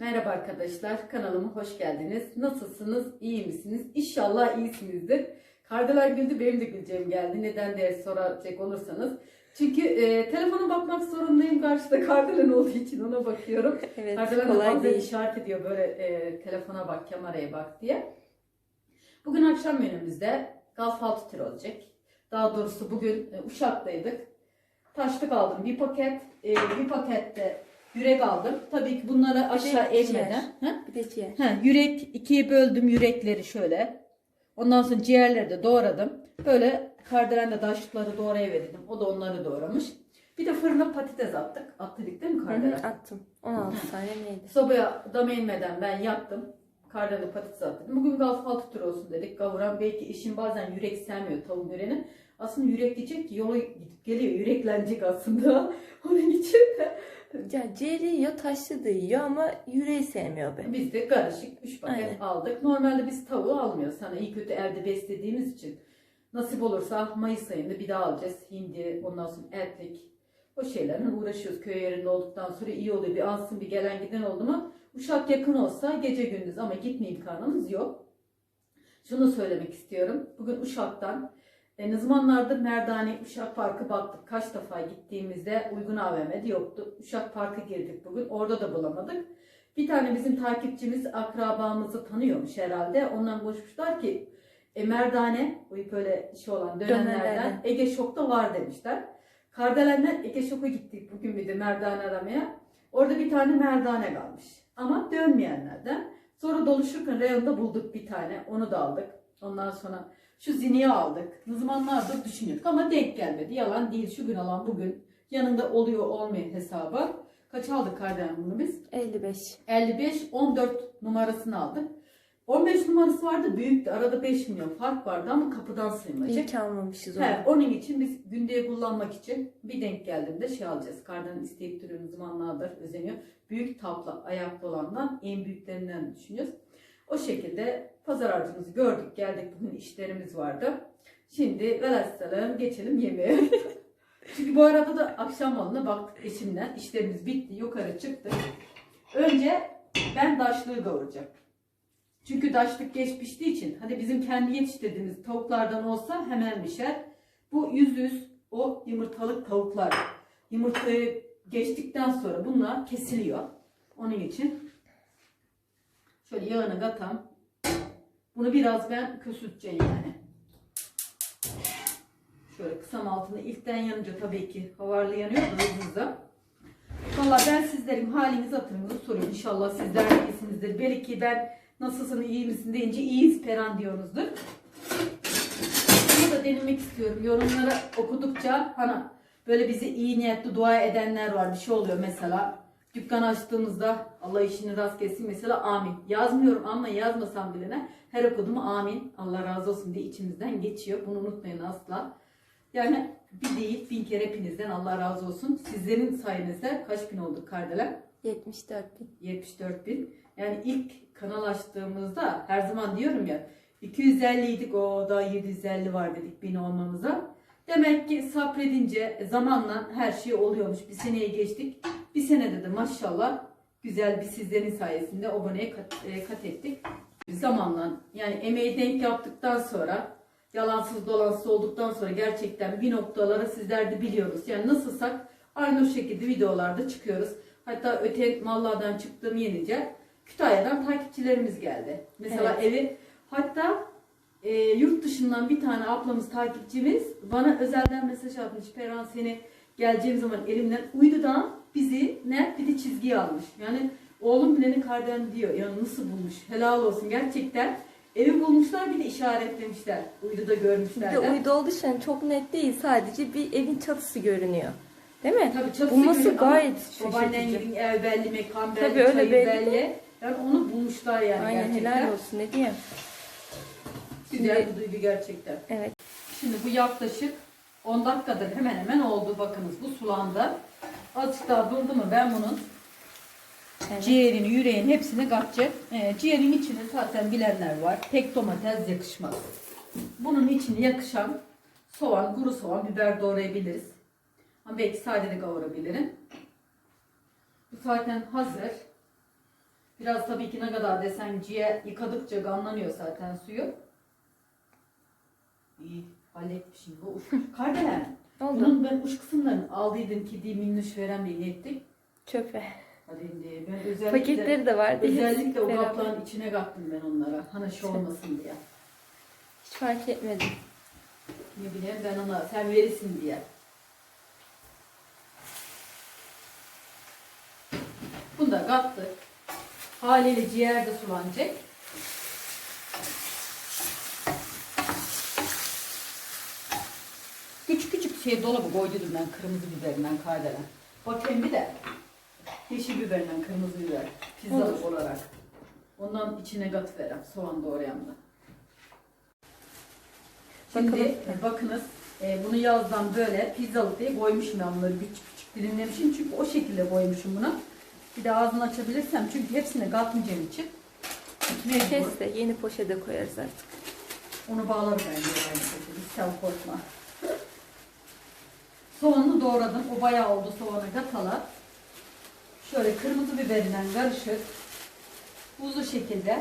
Merhaba arkadaşlar, kanalıma hoş geldiniz. Nasılsınız, iyi misiniz? İnşallah iyisinizdir. Kardeler güldü, benim de güleceğim geldi. Neden diye soracak olursanız. Çünkü e, telefona bakmak zorundayım. Karşıda kardelen olduğu için ona bakıyorum. Evet Kardelen de kolay değil. işaret ediyor böyle e, telefona bak, kameraya bak diye. Bugün akşam menümüzde galfaltı tür olacak. Daha doğrusu bugün e, Uşak'taydık. Taşlık aldım bir paket. E, bir pakette yürek aldım. Tabii ki bunları aşağı eğmeden. Ha? Bir de ciğer. Ha, yürek ikiye böldüm yürekleri şöyle. Ondan sonra ciğerleri de doğradım. Böyle kardelenle daşlıkları doğrayıverdim. O da onları doğramış. Bir de fırına patates attık. Attık değil mi Hı kardelen? hı, attım. 16 tane neydi? Sobaya dam inmeden ben yaptım. Kardelenle patates attım. Bugün galfaltı tür olsun dedik. Gavuran belki işin bazen yürek sevmiyor tavuğun yüreğini. Aslında yürek diyecek ki yola gidip geliyor. Yüreklenecek aslında. Onun için Ya ciğeri yiyor, taşlı da yiyor ama yüreği sevmiyor be. Biz de karışık 3 paket Aynen. aldık. Normalde biz tavuğu almıyoruz. Hani iyi kötü evde beslediğimiz için. Nasip olursa Mayıs ayında bir daha alacağız. Hindi, ondan sonra etlik. O şeylerle uğraşıyoruz. Köy yerinde olduktan sonra iyi oluyor. Bir alsın bir gelen giden oldu mu Uşak yakın olsa gece gündüz ama gitme imkanımız yok. Şunu söylemek istiyorum. Bugün Uşak'tan e, ne zamanlardır Merdane Uşak Parkı baktık. Kaç defa gittiğimizde uygun AVM'de yoktu. Uşak Parkı girdik bugün. Orada da bulamadık. Bir tane bizim takipçimiz akrabamızı tanıyormuş herhalde. Ondan konuşmuşlar ki e, Merdane bu böyle şey olan Dönenlerden. Ege Şok'ta var demişler. Kardelen'den Ege Şok'a gittik bugün bir de Merdane aramaya. Orada bir tane Merdane kalmış. Ama dönmeyenlerden. Sonra doluşurken reyonda bulduk bir tane. Onu da aldık. Ondan sonra şu ziniyi aldık. Ne zamanlardır düşünüyorduk ama denk gelmedi. Yalan değil. Şu gün alan bugün. Yanında oluyor olmayan hesaba. Kaç aldık Kardelen bunu biz? 55. 55 14 numarasını aldık. 15 numarası vardı büyüktü. Arada 5 milyon fark vardı ama kapıdan sığmayacak. İyi ki almamışız onu. He, onun için biz gündeye kullanmak için bir denk geldiğinde şey alacağız. Kardan isteyip duruyoruz zamanlardır özeniyor. Büyük tabla ayaklı olandan en büyüklerinden düşünüyoruz. O şekilde pazar harcımızı gördük geldik bugün işlerimiz vardı. Şimdi velhasselam geçelim yemeğe. Çünkü bu arada da akşam malına baktık eşimden. İşlerimiz bitti yukarı çıktık. Önce ben daşlığı kavuracağım. Çünkü daşlık geç için hani bizim kendi yetiştirdiğimiz tavuklardan olsa hemen pişer. Bu yüz yüz o yumurtalık tavuklar. Yumurtayı geçtikten sonra bunlar kesiliyor. Onun için şöyle yağını katam. Bunu biraz ben kösülteceğim yani. Şöyle kısam altında ilkten yanınca tabii ki havarlı yanıyor da hızlı. Valla ben sizlerin halinizi hatırınızı soruyorum. İnşallah sizler iyisinizdir. Belki ben nasılsın iyi misin deyince iyiyiz Peran diyorsunuzdur. Bunu da denemek istiyorum. Yorumları okudukça hani böyle bize iyi niyetli dua edenler var. Bir şey oluyor mesela. Dükkan açtığımızda Allah işini rast kessin mesela amin. Yazmıyorum ama yazmasam bile ne? Her okuduğumu amin. Allah razı olsun diye içimizden geçiyor. Bunu unutmayın asla. Yani bir değil bin kere hepinizden Allah razı olsun. Sizlerin sayenizde kaç bin olduk kardeler? 74 bin. 74 bin. Yani ilk kanal açtığımızda her zaman diyorum ya 250 idik o da 750 var dedik bin olmamıza. Demek ki sabredince zamanla her şey oluyormuş. Bir seneye geçtik. Bir senede de maşallah güzel bir sizlerin sayesinde aboneye kat, e, kat ettik. Zamanla yani emeği denk yaptıktan sonra yalansız dolansız olduktan sonra gerçekten bir noktalara sizler de biliyoruz. Yani nasılsak aynı o şekilde videolarda çıkıyoruz. Hatta öte mallardan çıktığım yenince Kütahya'dan takipçilerimiz geldi. Mesela evi hatta e, yurt dışından bir tane ablamız takipçimiz bana özelden mesaj atmış. Ferhan seni geleceğim zaman elimden uydudan bizi ne bir de çizgiye almış. Yani oğlum bilenin karden diyor. Ya nasıl bulmuş? Helal olsun gerçekten. Evi bulmuşlar bir de işaretlemişler. Uyduda Bir görmüşler. de uydu olduğu için çok net değil. Sadece bir evin çatısı görünüyor. Değil mi? Tabii çatısı görünüyor ama gayet Babaannen şaşırtıcı. gibi ev belli, mekan belli, Tabii öyle belli belli. Yani onu bulmuşlar yani Aynen gerçekten. helal olsun ne diyeyim. Güzel bir duygu gerçekten. Evet. Şimdi bu yaklaşık 10 dakikadır hemen hemen oldu. Bakınız bu sulandı. Azıcık daha durdu mu ben bunun Evet. ciğerini, yüreğini hepsini katacağım. Ee, ciğerin içine zaten bilenler var. Pek domates yakışmaz. Bunun içine yakışan soğan, kuru soğan, biber doğrayabiliriz. Ama belki sade de kavurabilirim. Bu zaten hazır. Biraz tabii ki ne kadar desen ciğer yıkadıkça ganlanıyor zaten suyu. İyi halletmişim bu uç. Kardelen. Ne oldu? Bunun ben uç kısımlarını aldıydım ki diye minnoş veren diye ne ettik? Çöpe. Hadi şimdi ben özellikle Paketleri de vardı. özellikle o kapların içine kattım ben onlara. Hani şey olmasın diye. Hiç fark etmedim. Ne bileyim ben ona sen verirsin diye. Bunu da kattık. Haliyle ciğer de sulanacak. Küçük küçük şey dolabı koydum ben kırmızı biberinden kaydeden. Bakayım bir de yeşil biberinden kırmızı biber pizzalık olarak. Ondan içine kat verem soğan doğrayan da. Şimdi Bakalım. e, bakınız e, bunu yazdan böyle pizzalık diye koymuşum ben bunları küçük küçük dilimlemişim çünkü o şekilde koymuşum bunu. Bir de ağzını açabilirsem çünkü hepsini katmayacağım için. Kes de yeni poşete koyarız artık. Onu bağlarım bence aynı şekilde. Sen korkma. Soğanı doğradım. O bayağı oldu soğanı katalar. Şöyle kırmızı biberinden karışık. Buzlu şekilde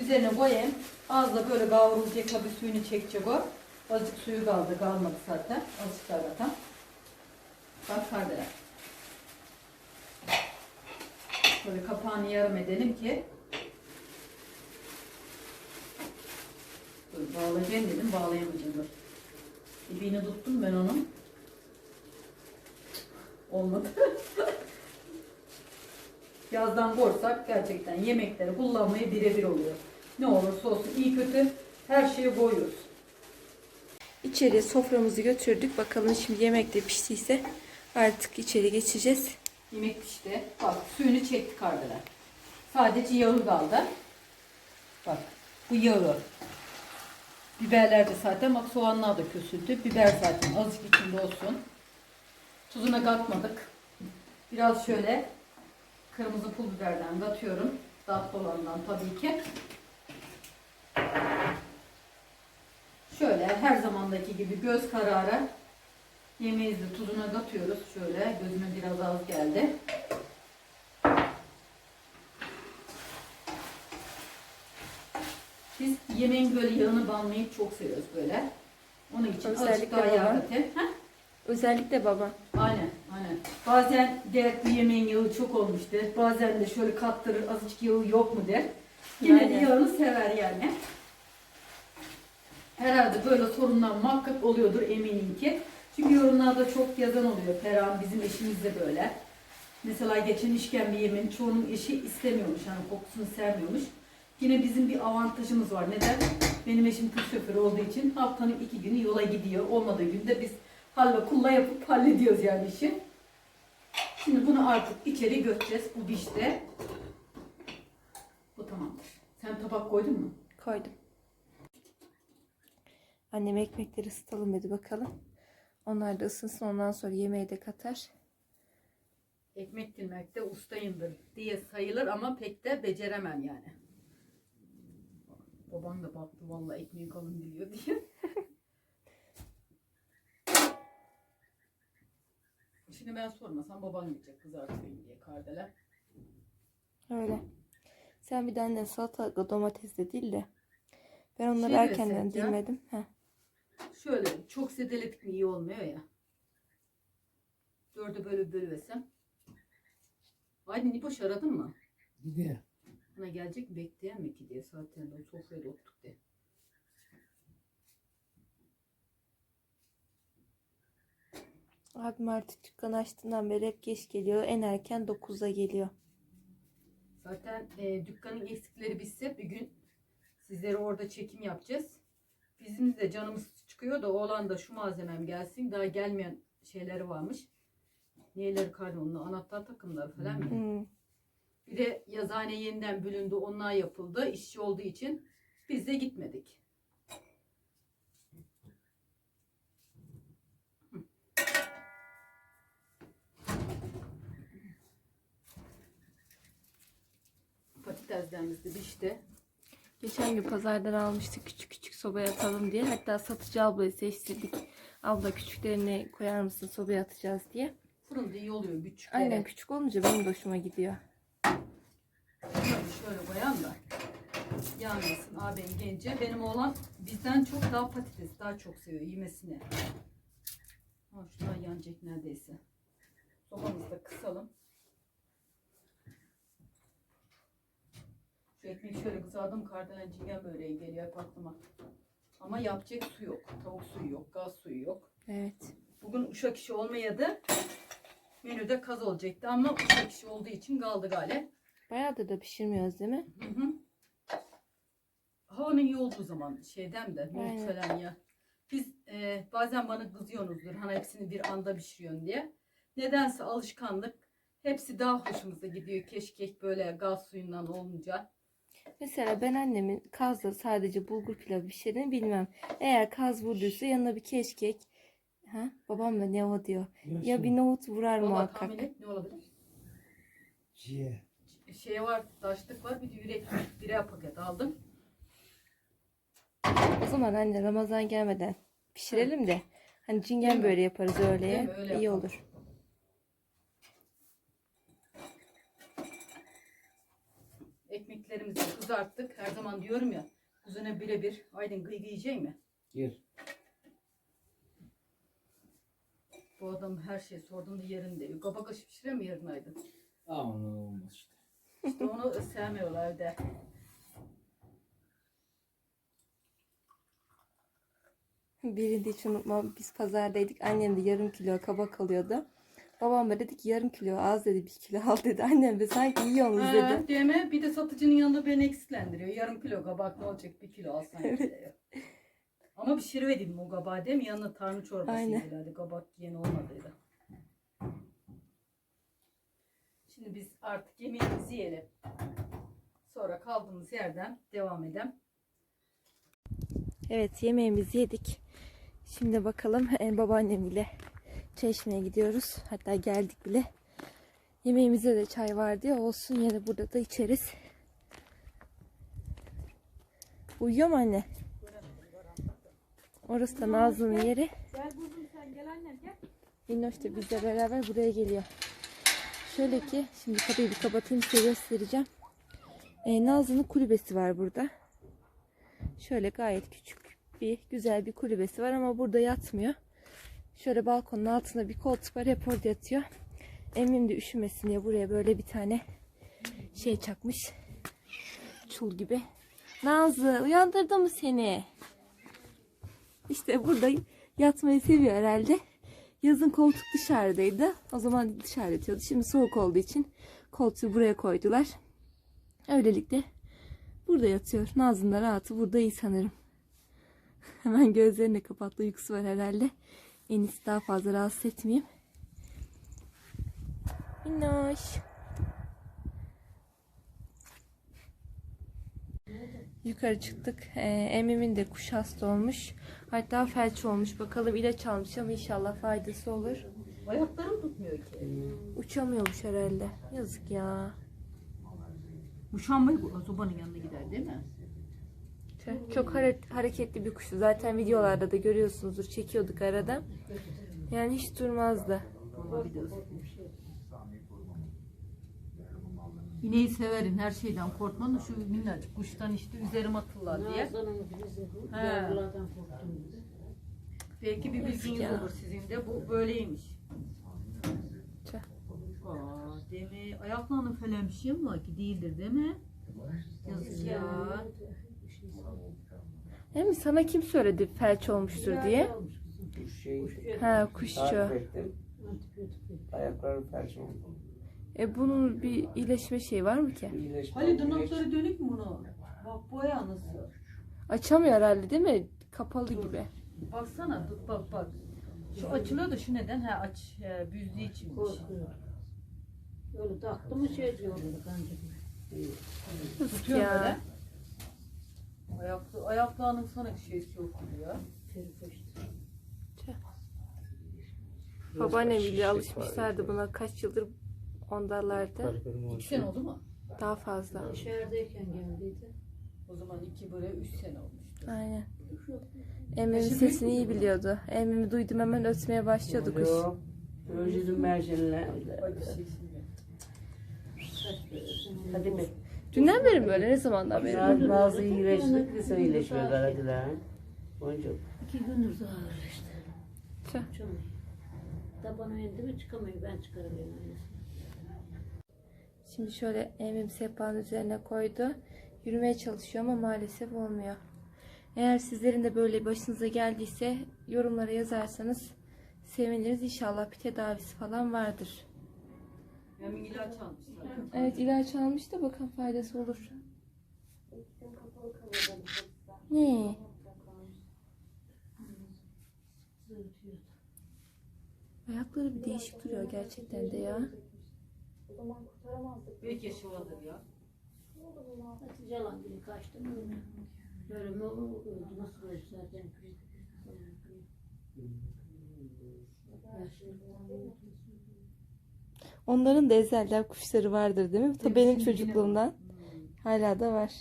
üzerine koyayım. Az da böyle kavrulacak tabii suyunu çekecek o. Azıcık suyu kaldı. Kalmadı zaten. Azıcık daha zaten. Bak kardeşler. Böyle kapağını yarım edelim ki Dur, bağlayacağım dedim bağlayamayacağım dur. İpini tuttum ben onun. Olmadı. Yazdan korsak gerçekten yemekleri kullanmayı birebir oluyor. Ne olursa olsun iyi kötü her şeyi koyuyoruz. İçeriye soframızı götürdük. Bakalım şimdi yemek de piştiyse artık içeri geçeceğiz. Yemek pişti. Bak suyunu çekti kardeler. Sadece yağı kaldı. Bak bu yağı. Biberler de zaten bak soğanlar da kösüldü. Biber zaten azıcık içinde olsun. Tuzuna katmadık. Biraz şöyle kırmızı pul biberden katıyorum. Tatlı olandan tabii ki. Şöyle her zamandaki gibi göz kararı yemeğimizi tuzuna katıyoruz. Şöyle gözüme biraz az geldi. Biz yemeğin böyle yağını banmayı çok seviyoruz böyle. Onun için azıcık Özellikle daha yağ baba. katayım. Özellikle baba. Aynen, aynen. Bazen der bu yemeğin yağı çok olmuş der. Bazen de şöyle kattırır azıcık yağı yok mu der. Yine de Aynen. yağını sever yani. Herhalde böyle sorunlar muhakkak oluyordur eminim ki. Çünkü yorumlarda çok yazan oluyor. Ferhan bizim eşimiz de böyle. Mesela geçen işkembe yemeğini çoğunun eşi istemiyormuş. Yani kokusunu sevmiyormuş. Yine bizim bir avantajımız var. Neden? Benim eşim tır şoförü olduğu için haftanın iki günü yola gidiyor. Olmadığı günde biz halla kulla yapıp hallediyoruz yani işi. Şimdi bunu artık içeri götüreceğiz. Bu pişti. Bu tamamdır. Sen tabak koydun mu? Koydum. Annem ekmekleri ısıtalım dedi bakalım. Onlar da ısınsın ondan sonra yemeği de katar. Ekmek dilmekte ustayımdır diye sayılır ama pek de beceremem yani. Baban da baktı vallahi ekmeği kalın biliyor diye. Şimdi ben sormasam baban yiyecek kızartayım diye kardeler. Öyle. Sen bir de annen salatalıkla domates de değil de. Ben onları Şey erkenden dilmedim. Heh. Şöyle çok sedeledik mi iyi olmuyor ya. Dörde böyle bölüversem. Aydın İpoş aradın mı? Gidiyor. Bana gelecek bekleyen mi ki diye zaten ben sofraya da oturduk diye. Abim artık dükkan açtığından beri hep geç geliyor. En erken 9'da geliyor. Zaten e, dükkanın eksikleri bitse bir gün sizlere orada çekim yapacağız. Bizim de canımız çıkıyor da oğlan da şu malzemem gelsin. Daha gelmeyen şeyleri varmış. Neleri karnı onun anahtar takımları falan mı? Hmm. Bir de yazıhane yeniden bölündü. Onlar yapıldı. İşçi olduğu için biz de gitmedik. Patateslerimiz de pişti. Geçen gün pazardan almıştık küçük küçük sobaya atalım diye. Hatta satıcı ablayı seçtirdik. Abla küçüklerini koyar mısın sobaya atacağız diye. Fırında iyi oluyor küçük. Aynen küçük olunca benim de hoşuma gidiyor. yanmasın abim gelince. Benim oğlan bizden çok daha patates daha çok seviyor yemesini. Ha, şunlar yanacak neredeyse. Sobamızı da kısalım. Şu ekmeği şöyle kızardım kardelen cingen böreği geliyor hep aklıma. Ama yapacak su yok. Tavuk suyu yok, gaz suyu yok. Evet. Bugün uşak işi olmayadı. Menüde kaz olacaktı ama uşak işi olduğu için kaldı gale. Bayağıdır da pişirmiyoruz değil mi? Hı hı. Havanın iyi olduğu zaman şeyden de nohut falan ya. Biz e, bazen bana kızıyorsunuzdur hani hepsini bir anda pişiriyorsun diye. Nedense alışkanlık hepsi daha hoşumuza gidiyor. Keşkek böyle gaz suyundan olunca. Mesela ben annemin kazla sadece bulgur pilavı pişirdiğini bilmem. Eğer kaz vurduysa yanına bir keşkek. Ha? Babam da ne o diyor. Ya bir nohut vurar Valla muhakkak. tahmin et ne olabilir? Ciğer. Şey var, taşlık var bir de yürek birer paket aldım. O zaman anne Ramazan gelmeden pişirelim de. Hani cingen Değil böyle yaparız Değil öğleye. mi? Öyle İyi yapalım. olur. Ekmeklerimizi kızarttık. Her zaman diyorum ya kuzine birebir. Aydın gıy yiyecek mi? Yer. Bu adam her şey sorduğunda yerinde diyor. Kabak aşı pişirir mi yarın Aydın? Aman olmaz işte. İşte onu sevmiyorlar evde. Birini hiç unutmam. Biz pazardaydık. Annem de yarım kilo kabak alıyordu. Babam da dedi ki yarım kilo az dedi bir kilo al dedi. Annem de sanki yiyorsunuz dedi. Ha, değil mi? Bir de satıcının yanında beni eksiklendiriyor. Yarım kilo kabak ne olacak? Bir kilo alsan diyor. Ama pişiriverdim o kabağı değil mi? Yanına tarhana çorbası Aynen. yedilerdi. Kabak yeni olmadıydı. Şimdi biz artık yemeğimizi yiyelim. Sonra kaldığımız yerden devam edelim. Evet yemeğimizi yedik. Şimdi bakalım e, babaannem ile çeşmeye gidiyoruz. Hatta geldik bile. Yemeğimizde de çay var diye olsun yine burada da içeriz. Uyuyor mu anne? Orası da Nazlı'nın yeri. Gel kuzum sen gel annem gel. Minnoş da bizle beraber buraya geliyor. Şöyle ki şimdi kapıyı bir kapatayım size göstereceğim. E, Nazlı'nın kulübesi var burada. Şöyle gayet küçük bir güzel bir kulübesi var ama burada yatmıyor. Şöyle balkonun altında bir koltuk var hep orada yatıyor. Emmim de üşümesin diye buraya böyle bir tane şey çakmış. Çul gibi. Nazlı uyandırdı mı seni? İşte burada yatmayı seviyor herhalde. Yazın koltuk dışarıdaydı. O zaman dışarıda yatıyordu. Şimdi soğuk olduğu için koltuğu buraya koydular. Öylelikle burada yatıyor. Nazlı'nın rahatı burada iyi sanırım. Hemen gözlerini kapattı. Uykusu var herhalde. En iyisi daha fazla rahatsız etmeyeyim. Minnoş. Yukarı çıktık. Ee, Emim'in de kuş hasta olmuş. Hatta felç olmuş. Bakalım ilaç almış ama inşallah faydası olur. Ayaklarım tutmuyor ki. Uçamıyormuş herhalde. Yazık ya. Muşambay bu sobanın yanına gider değil mi? Çok hare- hareketli bir kuştu. Zaten videolarda da görüyorsunuzdur. Çekiyorduk arada. Yani hiç durmazdı. İneği severim her şeyden korkmam da şu minnacık kuştan işte üzerime atırlar diye. He. Belki bir bilginiz ya. olur sizin de bu böyleymiş. Aa, demi ayaklarının falan bir şey mi var ki değildir değil mi? Yazık ya. Değil mi? Sana kim söyledi felç olmuştur diye? Bu şey Ha kuşçu. takip ettim. Felç oldu. E bunun bir iyileşme şeyi var mı ki? İyileşme Hani oldu, geç. tırnakları dönük mü bunu? Bak bu ayağı nasıl? Açamıyor herhalde değil mi? Kapalı gibi. Baksana dur bak bak. Şu açılıyor da şu neden? Ha aç he, büzdüğü içinmiş. Korkuyor. Öyle taktı mı şey. Yazık Tutuyor ya. böyle. Ayaklı, ayaklarının sana bir şeysi ya. Babaannem bile Şişek alışmışlardı buna kaç yıldır ondalardı. İki sene oldu mu? Daha fazla. Dışarıdayken geldiydi. O zaman iki böyle üç sene olmuştu. Aynen. Emmimin sesini iyi biliyordu. Emmimi duydum hemen ötmeye başlıyordu kuş. Özledim mercanla. Şey. Hadi be. Dünden beri mi böyle? Ne zamandan beri? Naz, Nazlı iyileşti. Kısa iyileşiyor Karadılar. Boncuk. İki gündür daha işte. Tüh. Çıkamıyor. Tabana indi mi çıkamıyor. Ben aynısını. Şimdi şöyle emim sehpanın üzerine koydu. Yürümeye çalışıyor ama maalesef olmuyor. Eğer sizlerin de böyle başınıza geldiyse yorumlara yazarsanız seviniriz. İnşallah bir tedavisi falan vardır. Hemen ilaç almışlar. Evet ilaç almış da bakalım faydası olur. Ne? Ayakları bir değişik duruyor gerçekten de ya. Belki yaşı vardır ya. Hatice lan gibi kaçtı mı? Böyle mi olur? Öldü. Nasıl öldü zaten? Yaşlı. Onların da ezeller kuşları vardır değil mi? Ta benim çocukluğumdan. Hala da var.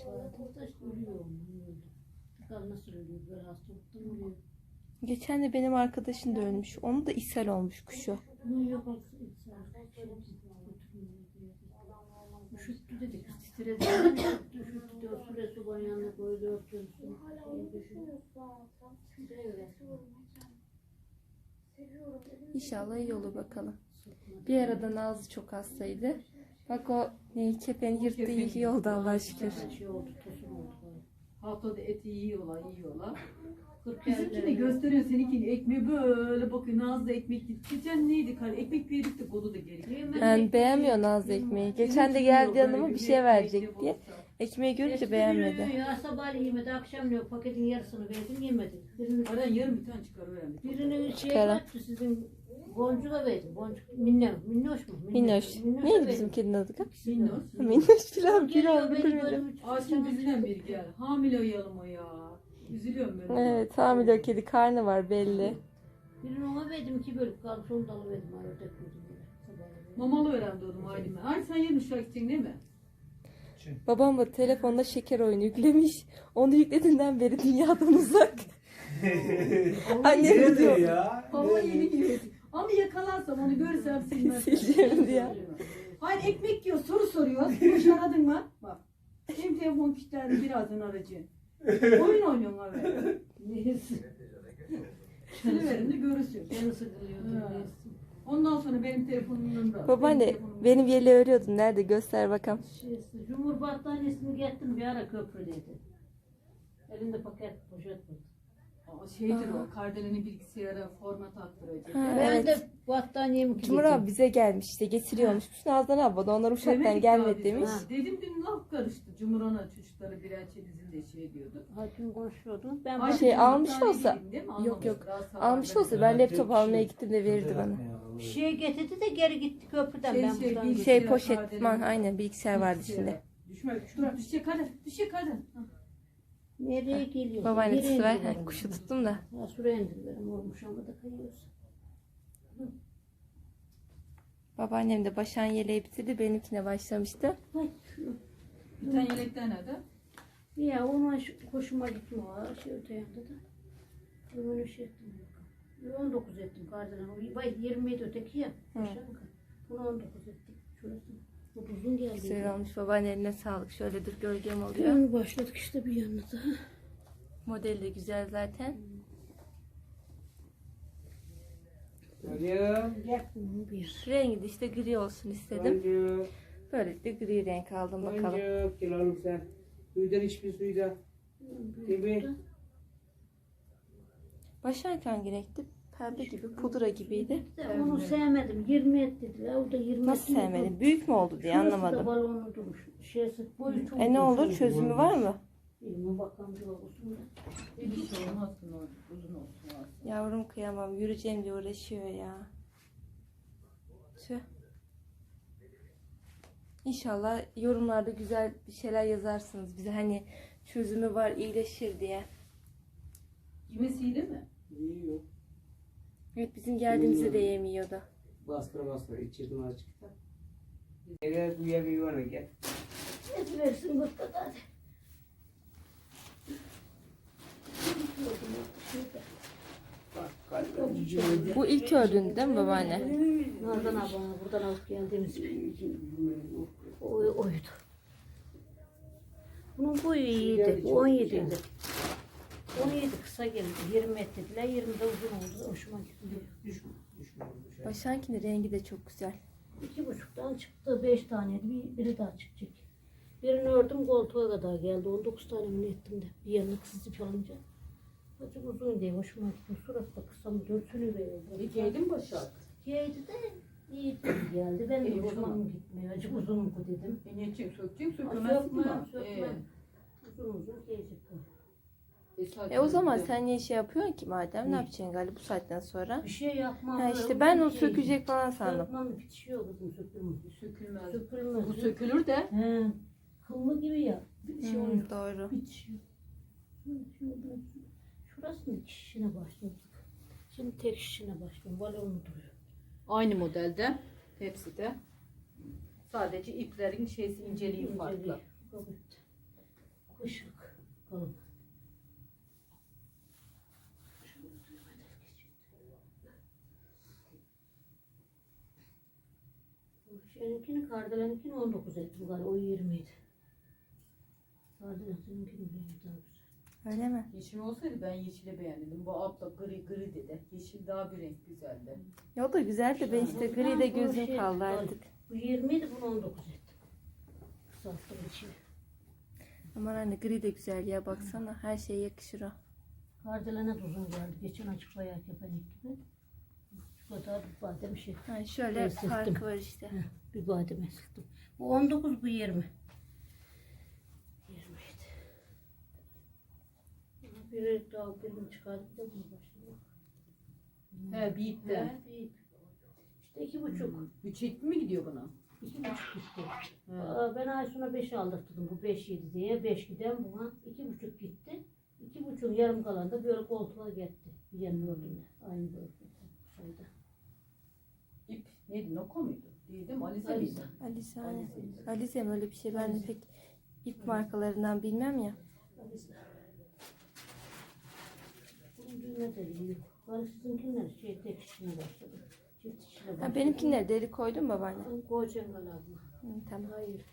Geçen de benim arkadaşım da ölmüş. Onu da ishal olmuş kuşu. Üşüttü dedik. Üşüttü. Yanına koydu. İnşallah iyi olur bakalım. Bir arada Nazlı çok hastaydı. Bak o ne kepeni yırttı iyi oldu Allah şükür. Şey oldu. Tosun oldu. Haftada eti yiyorlar, yiyorlar. Bizimkini gösteriyor seninkini. Ekmeği böyle bakıyor. Nazlı ekmek gitti. Geçen neydi kare? Ekmek verdik de kodu da geri. Yani beğenmiyor Nazlı ekmeği. Geçen de geldi yanıma bir şey verecek diye. Ekmeği görünce beğenmedi. Ya sabahleyin yemedi, akşam yok. Paketin yarısını verdim yemedi. Birini, Aradan yarım bir tane çıkar öyle. birini şey Çıkarın. kaçtı sizin Boncuğa verdim. Boncuk minne, minnoş mu? Minnoş. Neydi bizim kedinin adı? Minnoş. Minnoş filan filan bilmiyorum. Ağaçın bizden biri gel. Hamile uyalım o ya. Üzülüyorum ben. Evet hamile kedi karnı var belli. Birini ona verdim, iki bölüp kaldı. Sonra dalı verdim. Ay ördek verdim. Sabahleyin. Mamalı öğrendi oğlum halime. Ay sen yemiş uşak gideceksin değil mi? Babam da telefonda şeker oyunu yüklemiş. Onu yüklediğinden beri dünyadan uzak. Annem diyor. ya? Vallahi yeni gibi. Ama yakalarsam onu görsem silmez. Sileceğim diye. Hayır ekmek yiyor soru soruyor. Boş aradın mı? Bak. Benim telefon kilitlendi birazdan aracı. Oyun oynuyorsun abi. Neyse. Siliverin de görürsün. Beni sıkılıyordu. Ha. Ondan sonra benim telefonum yanımda. Babaanne Benim yeleği örüyordun. Nerede göster bakalım. Şeysi, Cumhur battaniyesini getirdim bir ara köprüdeydi. Elinde paket poşet var. Aa, Şeydir o. Kardelen'in bilgisayara format attıracak. Ha, Ben evet. de battaniyemi Cumhur abi bize gelmiş işte getiriyormuş. Nazdan abla da onlar uşaktan Demedik gelmedi biz. demiş. Ha, Dedim dün laf karıştı. Cumhurana çocukları birer çelizin de şey diyordu. Hakim konuşuyordu. Ben Ay, Şey, bir almış olsa- değil mi? Yok, yok. daha Almış olsa ben laptop almaya gittim de verirdi bana. şey getirdi de geri gitti köprüden. Şey, ben şey, buradan Şey poşet Kardelen- man aynen bilgisayar vardı içinde. Düşme, şuraya düşecek hadi. Düşecek hadi. Ha. Nereye geliyor? Babaanne Nereye ver. indiler Ha? Kuşu tuttum da. Ha, şuraya indiler. Olmuş ama da kayıyoruz. Babaannem de başan yeleği bitirdi. Benimkine başlamıştı. Ay. Bir tane yelekten nerede? Ya ona şu- hoşuma gitmiyor. ha, Şey öte yanda da. Ömrünü şey ettim. 19 ettim. Vay 27 öteki ya. Yukarı. Bunu 19 ettim. Şurası. Bu uzun geldi. Güzel olmuş babaanne eline sağlık. Şöyle dur gölgem oluyor. Yani başladık işte bir yanına da. Model de güzel zaten. Arıyorum. Bunu bir. Rengi de işte gri olsun istedim. Boncuk. Böylelikle gri renk aldım bakalım. Boncuk. Gel oğlum sen. Suydan iç bir suydan. Gibi. Başak hangi renkti? Pembe gibi, pudra gibiydi. Onu sevmedim. 20 et dediler. O da 20 Nasıl sevmedin? Büyük mü oldu diye anlamadım. balonlu durmuş. Şeysi boyu çok E ne olur çözümü var mı? Bilmiyorum bakalım bir olsun da. Bir şey olmasın o uzun olsun. o. Yavrum kıyamam. Yürüyeceğim diye uğraşıyor ya. Tüh. İnşallah yorumlarda güzel bir şeyler yazarsınız bize. Hani çözümü var, iyileşir diye. Yemesi iyi değil mi? Yiyor. Evet bizim geldiğimizde de yemiyordu. Bastıra bastıra içirdim azıcık. Eğer duyabiliyor ona gel. Et versin bu kadar. Bu ilk ördün değil mi babaanne? Nazan abla buradan alıp geldiğimiz bir o, oydu. Bunun boyu iyiydi. Bu 17 idi. 17 kısa geldi. 20 dediler. 20 de uzun oldu. Hoşuma gitti. Başankinin rengi de çok güzel. İki buçuktan çıktı. Beş taneydi. Bir, biri daha çıkacak. Birini ördüm koltuğa kadar geldi. 19 tane mi ne ettim de. Bir yanına kızı çalınca. Çok uzun diye hoşuma gitti. Surat da kısa mı dönsünü veriyordu. E, giydin Başak. Giydi de iyi geldi. Ben de o hoşuma mı gitmiyor. Acık uzun mu dedim. E niye çek sökecek Sökmem, sökemezsin mi? sökmem. Uzun uzun giyecek. E o zaman sen niye şey yapıyorsun ki madem? Ne yapacaksın galiba bu saatten sonra? Bir şey yapmam. Ha işte ben onu giyeceğim. sökecek falan sandım. Sökmem bitişiyor kızım sökülmüyor. sökülmez. Sökülmez. Bu sökülür de He. Kıllı gibi ya. Bir şey oluyor. Hmm, doğru. Bitişiyor. Şurada- Şurasının şişine başladık. Şimdi tek şişine başlıyorum. Balonu duruyor. aynı modelde hepsi de. Sadece iplerin şeysi inceliği farklı. İnceliği. Kabukta. Kışık. Kalın. Şeyinkini, Kardelen'inkini 19 ettim galiba. O 20 idi. Kardelen'inkini rengi daha güzel. Öyle mi? Yeşil olsaydı ben yeşile beğendim. Bu abla gri gri dedi. Yeşil daha bir renk güzeldi. Ya o da güzel de ben işte gri de gözüm kaldı artık. Bu 20 idi, bunu 19 ettim. Kısalttım içine. Aman anne gri de güzel ya baksana her şeye yakışır o. Kardelen'e de uzun geldi. Geçen açık bayağı kepenek gibi. Çikolata badem şey. Ha, şöyle farkı var işte. Heh, bir bademe sıktım. Bu 19 bu 20. 27. Biri daha birini çıkardık da bunu başladık. He bir ip de. He, bir ip. İşte iki buçuk. Üç ip mi gidiyor buna? İki buçuk gitti. Aa, Ben Aysun'a beş aldırttım bu beş yedi diye. Beş giden buna iki buçuk gitti. İki buçuk yarım kalan da böyle koltuğa gitti. Bir yanın örtünde. Aynı böyle. Şeyde. İp neydi? Noko muydu? Değil değil mi? Alize Alize. miydi? Alize hani. Alize mi öyle bir şey ben de pek ip markalarından bilmem ya. Bunun sizinkiler şey tek işine başladı. Çift işine başladı. Ha, benimkileri deri koydun babaanne. Ben koyacağım hala abla. Hı, tamam. Hayır.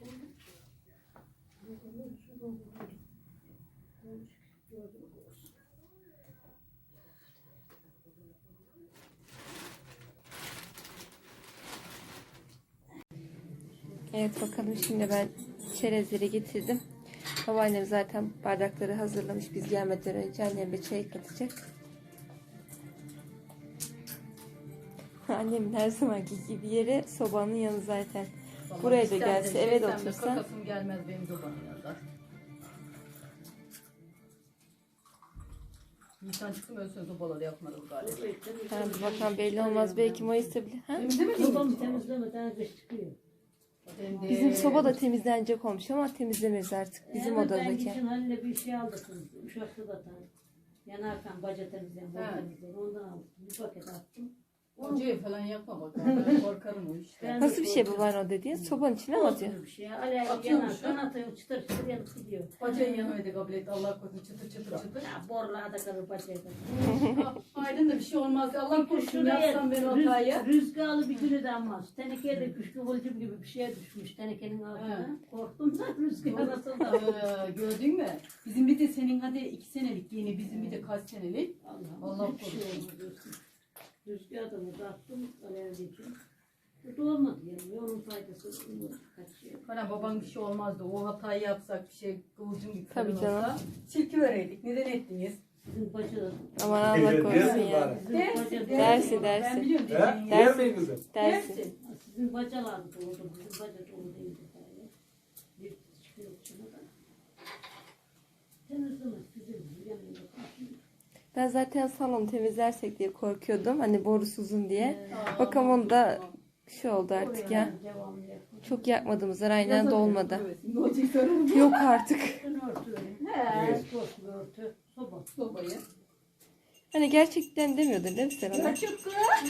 Evet bakalım şimdi ben çerezleri getirdim. Babaannem zaten bardakları hazırlamış. Biz gelmeden önce annem de çay katacak. Annemin her zamanki gibi yeri sobanın yanı zaten. Vallahi Buraya da gelse, eve de otursa. Kakasım gelmez benim zobanın yanında. Nisan çıktı mı ölsün zobaları yakmadım galiba. Bir bakalım belli olmaz. Belki Mayıs'ta bile. Ha? Temizlemedin mi? Temizlemeden kış çıkıyor. Bizim soba da temizlenecek olmuş ama temizlemez artık. Bizim Evet, Ben odadaki. geçen haline bir şey aldım. Uşaklı da Yanarken baca temizleyen. Ondan aldım. Bir paket attım. Ocayı falan yakma bakalım. Ben korkarım o işte. Ben- Nasıl bir şey bu var o dediğin? Sobanın içine mi atıyor? Bir şey. Alev Atıyormuş, yanarken atıyor. Çıtır çıtır yanıp gidiyor. Bacayı yanımaydı kabul et. Allah korusun çıtır çıtır çıtır. Ya borlarda kalır bacaya. Ah, Aydın da bir şey olmaz. Allah korusun yapsam ben o hatayı. rüz, rüzgarlı bir günü de ama tenekeye de küçük kıvılcım gibi bir şeye düşmüş tenekenin altına. Korktum da rüzgar nasıl da. Ee, gördün mü? Bizim bir de senin hadi iki senelik yeni bizim bir de kaç senelik. Allah Allah şey korusun. Olmadı. Rüzgar da burada attım alevleyeceğim. Bu da olmadı yani. Onun faydası olmadı. Kaç şey. Karan baban bir şey olmazdı. O hatayı yapsak bir şey kıvılcım bir Tabii canım. olsa. Çilki vereydik. Neden ettiniz? Bizim Aman Allah korusun ya. Bizim Dersi, baca Dersi, Ben dersi. biliyorum He? dediğini. Yer mi kızım? Dersi. Dersi. Sizin bacalar dolu. Bizim baca. Yani. Bir çıkıyor içine de. Temizlemez. Ben zaten salonu temizlersek diye korkuyordum. Hani borusu uzun diye. Aa, Bakalım onu da şey oldu artık ya. Çok yakmadığımızdan aynen de olmadı. Ne olacak sorarım. Yok artık. Hani gerçekten demiyordun değil mi sen ona?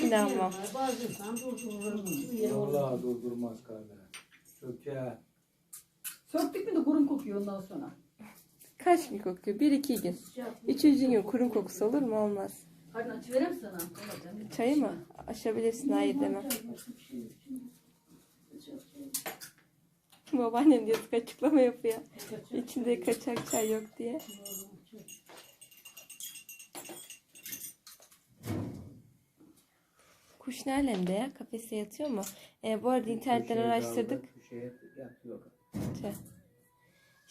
İnanmam. Bazı insan durdurur. Bir yere Vallahi durdurmaz kardeş. Çöker. Söktük mü de burun kokuyor ondan sonra. Kaç gün kokuyor? Bir iki gün. Üçüncü gün kurun kokusu olur mu? Olmaz. Karnı açıverem sana. Olacak. Çayı mı? Aşabilirsin. Hayır demem. Şey şey. Babaannem diyor açıklama yapıyor. İçinde kaçak çay yok diye. Kuş nerede ya? Kafeste yatıyor mu? E, bu arada internetten araştırdık. Köşeye yatıyor. Tüh.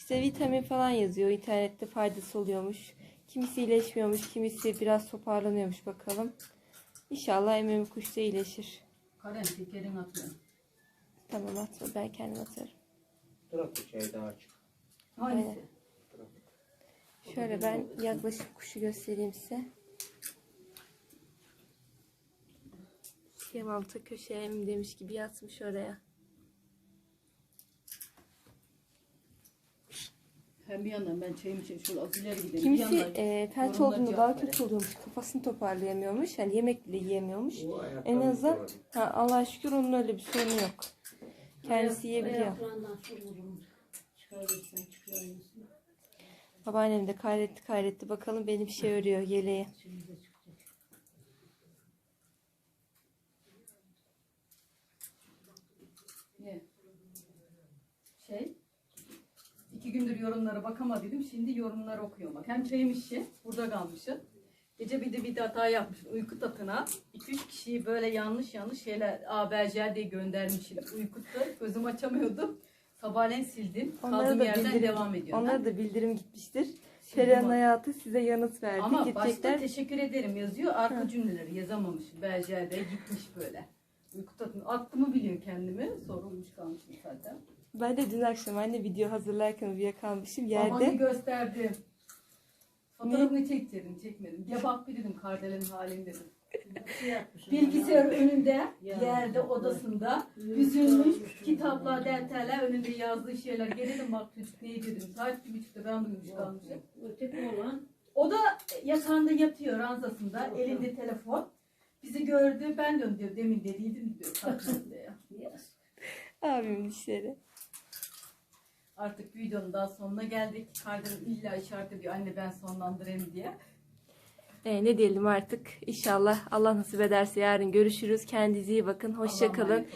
İşte vitamin falan yazıyor. İnternette faydası oluyormuş. Kimisi iyileşmiyormuş. Kimisi biraz toparlanıyormuş bakalım. İnşallah eminim kuş da iyileşir. Karen tekerin atıyor. Tamam atma ben kendim atarım. Durak köşeye daha açık. Hangisi? Şöyle ben yaklaşık kuşu göstereyim size. Yamalta köşeye mi demiş gibi yatmış oraya. Hem bir yandan ben çayımı içeyim. Şöyle az ileri gidelim. Bir Kimisi yandan e, felç yorumlara olduğunda cevap daha verelim. kötü oluyormuş. Kafasını toparlayamıyormuş. Yani yemek bile yiyemiyormuş. Ayakta En azından sorun. ha, Allah'a şükür onun öyle bir sorunu yok. Kendisi yiyebiliyor. Ayaklarından. Çıkarırsan çıkarırsın. Babaannem de kayretti kayretti. Bakalım benim şey örüyor yeleği. Şimdi de. Ne? Şey, iki gündür yorumlara bakamadıydım. Şimdi yorumları okuyorum. Bak hem çayım işi, burada kalmışım. Gece bir de bir de hata yapmışım. Uyku tatına 2-3 kişiyi böyle yanlış yanlış şeyler haberciler diye göndermişim. Uykuda gözüm açamıyordum. Sabahleyin sildim. Onlara Kaldığım yerden bildirim, devam ediyorum. onlara da bildirim gitmiştir. Perihan hayatı size yanıt verdi. Ama başta Gidecekler. teşekkür ederim yazıyor. Arka cümleleri yazamamışım. Bercer'de gitmiş böyle. Uyku tatını. Aklımı biliyor kendimi. Sorulmuş kalmışım zaten. Ben de dün akşam anne video hazırlarken uyuyakalmışım Babanı yerde. gösterdim. Fotoğrafını çektirdim, çekmedim. Ya bak bir dedim kardelen halin dedim. Şey yapmışım. Bilgisayar önünde, yerde, odasında. Üzülmüş, kitaplar, defterler önünde yazdığı şeyler. Gelelim bak çocuk ne dedim. Saat bir buçukta ben duymuş kalmışım. Öteki olan O da yatağında yatıyor ranzasında, elinde telefon. Bizi gördü, ben de diyor demin dediydim diyor. kalkmadı diyor. Artık videonun daha sonuna geldik. Kardeşim illa işaret ediyor anne ben sonlandırayım diye. E, ne diyelim artık. İnşallah Allah nasip ederse yarın görüşürüz. Kendinize iyi bakın. Hoşça kalın.